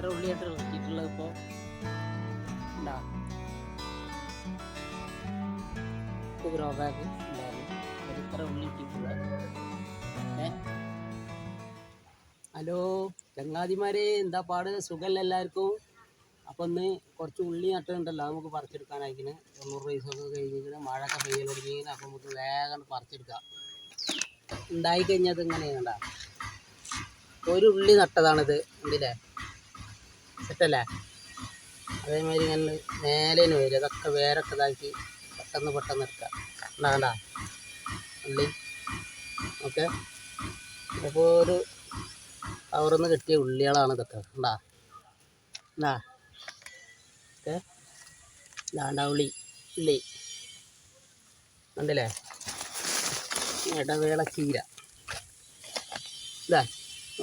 എത്ര ഉള്ളിയായിട്ട് ഇറക്കിയിട്ടുള്ളത് ഉണ്ടാ grow bag ഇത്ര ഉള്ളി ഹലോ ചങ്ങാതിമാരെ എന്താ പാട്? സുഖമല്ല എല്ലാവർക്കും? അപ്പം ഒന്ന് കുറച്ച് ഉള്ളി നട്ടുണ്ടല്ലോ നമുക്ക് പറിച്ചെടുക്കാനായിക്കിന്. തൊണ്ണൂറ് പൈസയൊക്കെ കഴിഞ്ഞിരിക്കണം മഴയൊക്കെ പെയ്യൽ തുടങ്ങിയിന് അപ്പം നമുക്ക് വേഗം പറിച്ചെടുക്കാം. ഉണ്ടായി കഴിഞ്ഞാൽ അത് ഇങ്ങനെയാണ് ഒരു ഉള്ളി നട്ടതാണിത് ഉണ്ടില്ലേ സെറ്റല്ലേ അതേമാതിരി ഇങ്ങനെ മേലേന് വരും. അതൊക്കെ വേരൊക്കെ ഇതാക്കി പെട്ടെന്ന് പെട്ടെന്ന് എടുക്കാം ഉണ്ടാകണ്ട ഉള്ളി. ഓക്കെ? അപ്പോൾ ഒരു അവർന്ന് കിട്ടിയ ഉള്ളികളാണ് ഇതൊക്കെ. ഉണ്ടാ ഉണ്ടാ ഓക്കെ? ഇതാണ്ട ഉള്ളി. ഉള്ളി. കണ്ടില്ലേ? ഇടവേള ചീര. ഇതാ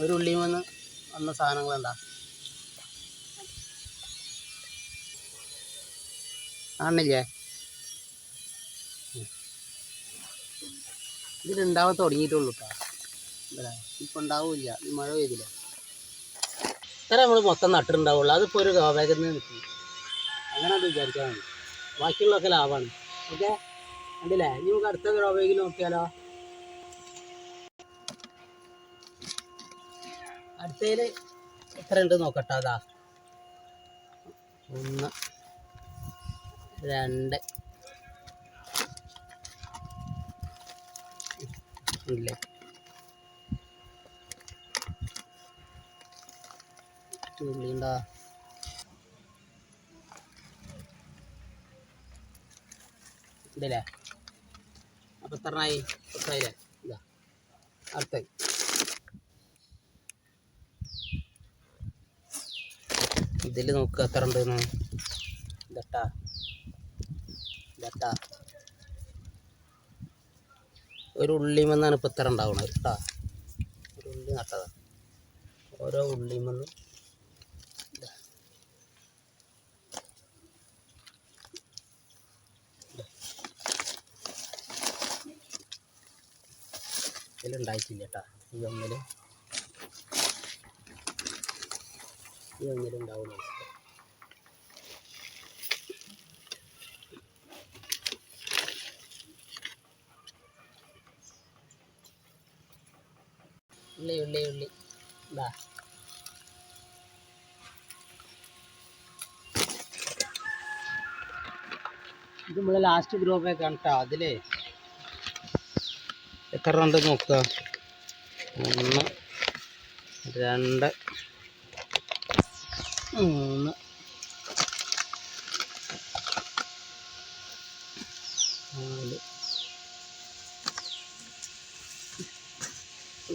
ഒരു ഉള്ളിയും വന്ന് വന്ന സാധനങ്ങളുണ്ടാ ആണില്ലേ? ഇതിലുണ്ടാവാൻ തുടങ്ങിയിട്ടുള്ളൂ കേട്ടോ ഇവിടെ ഇപ്പം ഉണ്ടാവില്ല. മഴ പെയ്തില്ല? ഇത്ര നമ്മൾ മൊത്തം നട്ടിട്ടുണ്ടാവുള്ളൂ. അതിപ്പോൾ ഒരു ഗോവേഗത്തിൽ നിന്ന് കിട്ടി. അങ്ങനെ അത് വിചാരിച്ചാൽ മതി. ബാക്കിയുള്ളതൊക്കെ ലാഭമാണ് ഓക്കെ? കണ്ടില്ലേ? ഇനി നമുക്ക് അടുത്ത ഗോവേഗിൽ നോക്കിയാലോ? അടുത്തതിൽ എത്ര ഉണ്ട് നോക്കട്ടെ അതാ. ഒന്ന്. രണ്ട്. ഇല്ലേ? ഉള്ളിണ്ടാ ഇതല്ലേ? അപ്പം എത്രണ്ണായി പത്തായില്ലേ ഇതാ. അടുത്ത ഇതിൽ നോക്കുക എത്ര ഉണ്ടെന്ന്. ഇതട്ടാ ഇതട്ടാ ഒരു ഉള്ളിമെന്നാണ് ഇപ്പം ഇത്ര ഉണ്ടാവുന്നത് കേട്ടോ. ഒരു ഉള്ളി നട്ടതാ. ഓരോ ഉള്ളിമെന്ന് ഇതിലുണ്ടായിട്ടില്ല കേട്ടാ. ഈ ഒന്നിൽ ഈ ഒന്നിലുണ്ടാവുന്നു ഉള്ളി ഉള്ളി ഉള്ളി. ഇതാ ഇത് നമ്മളെ ലാസ്റ്റ് ഗ്രൂപ്പ് ആണ് കേട്ടോ അതിലേ. എത്ര ഉണ്ട് നോക്കുക ഒന്ന് രണ്ട് മൂന്ന്.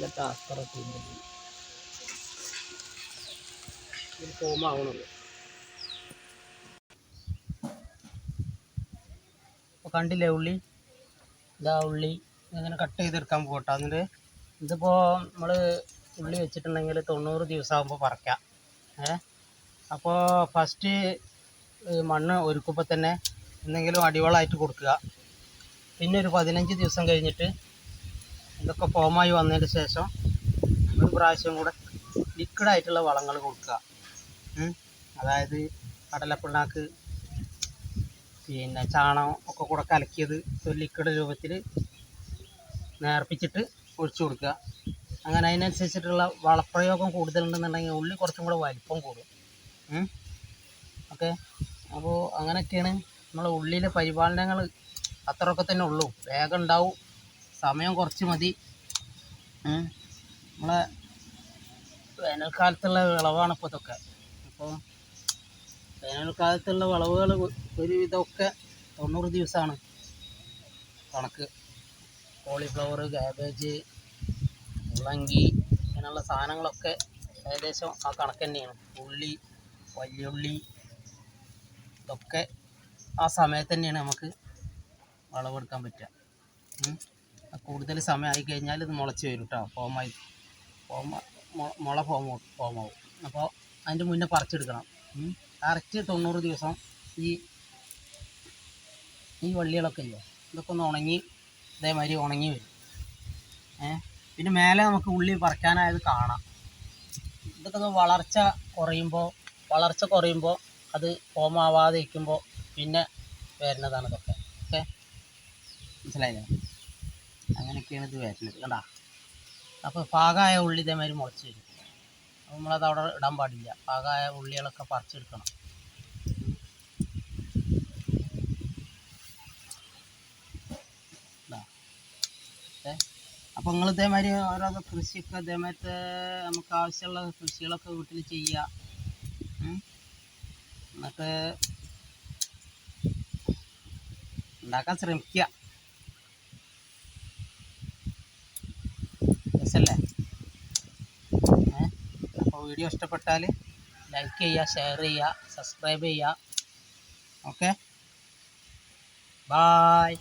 എന്നിട്ട് അപ്പുറത്ത് ഇത് ഫോമാവണുള്ളൂ കണ്ടില്ലേ ഉള്ളി? ഇതാ ഉള്ളി. ഇങ്ങനെ കട്ട് ചെയ്തെടുക്കാൻ പോട്ടെ. എന്നിട്ട് ഇതിപ്പോൾ നമ്മൾ ഉള്ളി വെച്ചിട്ടുണ്ടെങ്കിൽ തൊണ്ണൂറ് ദിവസം ആകുമ്പോൾ പറിക്കാം. ഏ? അപ്പോൾ ഫസ്റ്റ് മണ്ണ് ഒരുക്കുമ്പോൾ തന്നെ എന്തെങ്കിലും അടിവളമായിട്ട് കൊടുക്കുക. പിന്നെ ഒരു പതിനഞ്ച് ദിവസം കഴിഞ്ഞിട്ട് ഇതൊക്കെ ഫോമായി വന്നതിന് ശേഷം ഒരു പ്രാവശ്യം കൂടെ ലിക്വിഡായിട്ടുള്ള വളങ്ങൾ കൊടുക്കുക. അതായത് കടലപ്പിണ്ണാക്ക് പിന്നെ ചാണകം ഒക്കെ കൂടെ കലക്കിയത് ഒരു ലിക്വിഡ് രൂപത്തിൽ നേർപ്പിച്ചിട്ട് ഒഴിച്ചു കൊടുക്കുക. അങ്ങനെ അതിനനുസരിച്ചിട്ടുള്ള വളപ്രയോഗം കൂടുതലുണ്ടെന്നുണ്ടെങ്കിൽ ഉള്ളി കുറച്ചും കൂടെ വലിപ്പം കൂടും. ഓക്കെ. അപ്പോൾ അങ്ങനെയൊക്കെയാണ് നമ്മളെ ഉള്ളിലെ പരിപാലനങ്ങൾ അത്രയൊക്കെ തന്നെ ഉള്ളൂ. വേഗം ഉണ്ടാവും. സമയം കുറച്ച് മതി. നമ്മളെ വേനൽക്കാലത്തുള്ള വിളവാണ് ഇപ്പോൾ ഇതൊക്കെ. അപ്പം വേനൽക്കാലത്തുള്ള വിളവുകൾ ഒരു ഒരുവിധമൊക്കെ തൊണ്ണൂറ് ദിവസമാണ് കണക്ക്. കോളിഫ്ലവർ ക്യാബേജ് മുള്ളങ്കി അങ്ങനെയുള്ള സാധനങ്ങളൊക്കെ ഏകദേശം ആ കണക്ക് തന്നെയാണ്. ഉള്ളി വലിയുള്ളി ഇതൊക്കെ ആ സമയത്ത് തന്നെയാണ് നമുക്ക് വിളവെടുക്കാൻ പറ്റുക. കൂടുതൽ സമയമായി കഴിഞ്ഞാൽ ഇത് മുളച്ച് വരും കേട്ടോ ഫോമായി ഫോമ മുള ഫോം ഫോമാവും അപ്പോൾ അതിന്റെ മുന്നേ പറിച്ചെടുക്കണം. കറക്റ്റ് തൊണ്ണൂറ് ദിവസം ഈ ഈ വള്ളികളൊക്കെ ഇല്ലേ? ഇതൊക്കെ ഒന്ന് ഉണങ്ങി ഇതേമാതിരി ഉണങ്ങി വരും. ഏ? പിന്നെ മേലെ നമുക്ക് ഉള്ളി പറിക്കാനായത് കാണാം. ഇതൊക്കെ വളർച്ച കുറയുമ്പോൾ വളർച്ച കുറയുമ്പോൾ അത് ഫോമാവാതെ ഇരിക്കുമ്പോൾ പിന്നെ വരുന്നതാണ് ഇതൊക്കെ. ഓക്കെ? മനസ്സിലായില്ലേ? അങ്ങനെയൊക്കെയാണ് ഇത് വരുന്നത് കണ്ടാ? അപ്പോൾ പാകമായ ഉള്ളി ഇതേമാതിരി മുളച്ച് വരും. നമ്മളത് അവിടെ ഇടാൻ പാടില്ല. പാകമായ ഉള്ളികളൊക്കെ പറിച്ചെടുക്കണം. അപ്പോൾ നിങ്ങൾ ഇതേമാതിരി ഓരോ കൃഷിയൊക്കെ ഇതേമാതിരത്തെ നമുക്ക് ആവശ്യമുള്ള കൃഷികളൊക്കെ വീട്ടിൽ ചെയ്യുക. എന്നിട്ട് ഉണ്ടാക്കാൻ ശ്രമിക്കുക രസല്ലേ ഏ അപ്പോൾ വീഡിയോ ഇഷ്ടപ്പെട്ടാൽ ലൈക്ക് ചെയ്യുക ഷെയർ ചെയ്യുക സബ്സ്ക്രൈബ് ചെയ്യുക. Okay bye